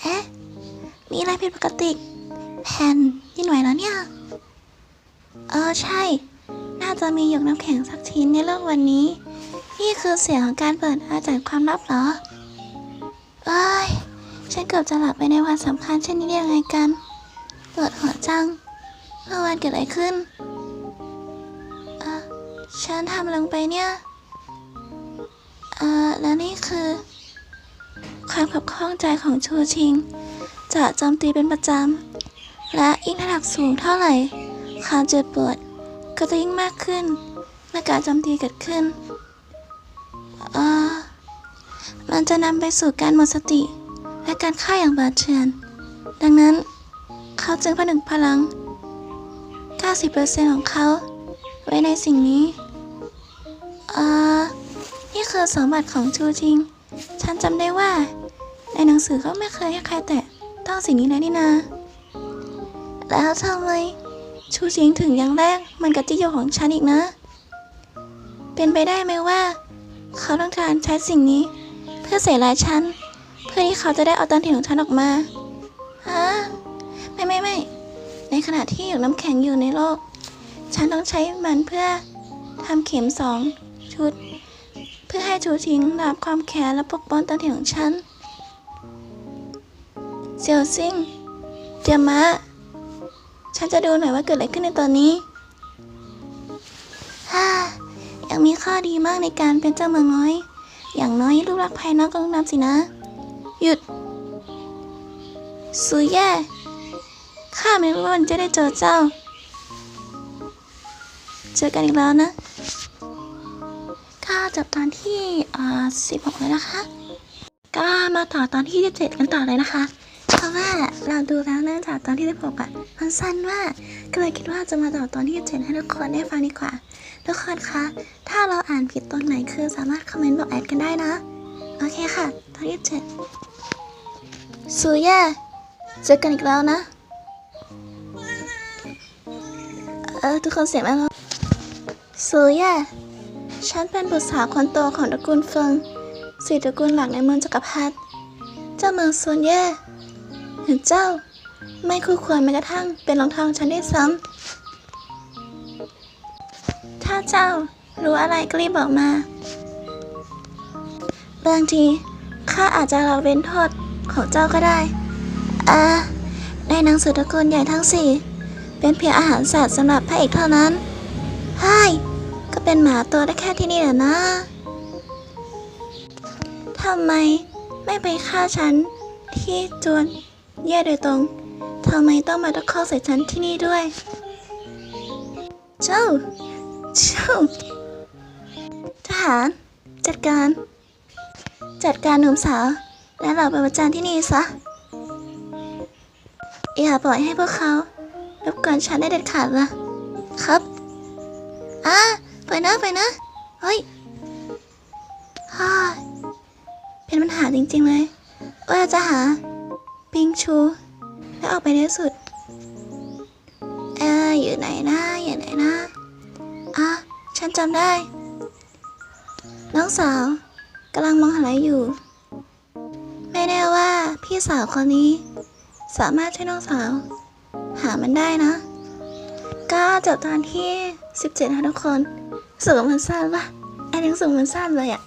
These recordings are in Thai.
เอ๊ะ มีอะไรผิดปกติแผ่นยี่หน่วยแล้วเนี่ย เออใช่ น่าจะมีหยกน้ำแข็งสักชิ้นในโลกวันนี้ นี่คือเสียงของการเปิดอาจารย์ความลับเหรอ เอ้ย ฉันเกือบจะหลับไปในวันสำคัญเช่นนี้ได้ยังไงกันปวดหัวจังเมื่อวานเกิดอะไรขึ้น เอ่อฉันทำลงไปเนี่ย แล้วนี่คือ ความขับข้องใจของชูชิง จะโจมตีเป็นประจำ และยิ่งระดับสูงเท่าไหร่ ความเจ็บปวดก็จะยิ่งมากขึ้นเมื่อการโจมตีเกิดขึ้นเอ่อมันจะนำไปสู่การหมดสติ และการฆ่าอย่างบาดเชือนดังนั้นเขาจึงผนึกพลัง 90%ของเขา ไว้ในสิ่งนี้เอ่อ นี่คือสมบัติของชูจริง ฉันจำได้ว่า ในหนังสือก็ไม่เคยให้ใครแตะต้องสิ่งนี้เลยนี่นา แล้วทำไมชูจริงถึงยังแรกมันกับจิโยของฉันอีกนะ เป็นไปได้ไหมว่า เขาต้องการใช้สิ่งนี้ เพื่อเสียร้ายฉัน เพื่อที่เขาจะได้เอาตอนที่ของฉันออกมาฮะไม่ไม่ไม่ในขณะที่อยู่น้ำแข็งอยู่ในโลก ฉันต้องใช้มันเพื่อทำเข็มสองชุด พื่อให้ชูชิงรับความแค้นและปกป้องตนที่ของฉันเซียวซิงเจียมะ ฉันจะดูหน่อยว่าเกิดอะไรขึ้นในตอนนี้ฮ่ายังมีข้อดีมากในการเป็นเจ้าเมืองน้อย อย่างน้อยรูปลักษณ์ภายนอกก็ต้องนำสินะ หยุดสุแย่ข้าไม่รู้ว่ามันจะได้เจอเจ้า เจอกันอีกแล้วนะ จบตอนที่อ่าสิบหกเลยนะคะ ก็มาต่อตอนที่สิบเจ็ดกันต่อเลยนะคะ เพราะว่าเราดูแล้วเนื่องจากตอนที่สิบหกอะมันสั้นมากก็เลยคิดว่าจะมาต่อตอนที่สิบเจ็ดให้ทุกคนได้ฟังดีกว่า ทุกคนคะถ้าเราอ่านผิดตอนไหนคือสามารถคอมเมนต์บอกแอดกันได้นะ โอเคค่ะ ตอนที่เจ็ดสุย่เจอกันอีกแล้วนะเออทุกคนเสียงแล้วสุย่ ฉันเป็นบุตรสาวคนโตของตระกูลเฟิงสี่ตระกูลหลักในเมืองจักรพรรดิ เจ้าเมืองซุนเย่เห็นเจ้า ไม่คู่ควรแม้กระทั่งเป็นรองทาของฉันได้วยซ้ำ ถ้าเจ้ารู้อะไรก็รีบบอกมา บางทีข้าอาจจะละเว้นโทษของเจ้าก็ได้อ่าในหนังสือตระกูลใหญ่ทั้งสี่ เป็นเพียงอาหารสัตว์สำหรับพระเอกเท่านั้นใช่ ก็เป็นหมาตัวได้แค่ที่นี่แหละนะทำไมไม่ไปฆ่าฉันที่จวนแย่โดยตรงทำไมต้องมาตะคอกใส่ฉันที่นี่ด้วย เจ้า เจ้า ทหาร จัดการ จัดการหนุ่มสาว และเหล่าประจานที่นี่ซะ อย่าปล่อยให้พวกเขารบกวนฉันได้เด็ดขาดละครับ อะ ไปนะไปนะ เฮ้ยฮ่าเป็นปัญหาจริงๆเลยว่าจะหา ปิงชู แล้วออกไปในที่สุด เอออยู่ไหนนะอยู่ไหนนะอะฉันจำได้ น้องสาวกำลังมองหาอะไรอยู่ ไม่แน่ว่าพี่สาวคนนี้ สามารถช่วยน้องสาว หามันได้นะ ก็จบตอนที่ 17ค่ะทุกคนสูงมันสั้นปะไอ้ยังสูงมันสั้นเลยอะ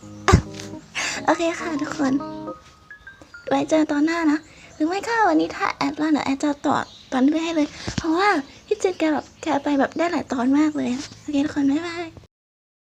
โอเคค่ะทุกคน ไว้เจอตอนหน้านะหรือไม่ก็วันนี้ถ้าแอดล่าเดี๋ยวแอดจะต่อตอนนี้ให้เลย เพราะว่าพี่เจนแกแบบแกไปแบบได้หลายตอนมากเลยโอเคทุกคนบ๊ายบาย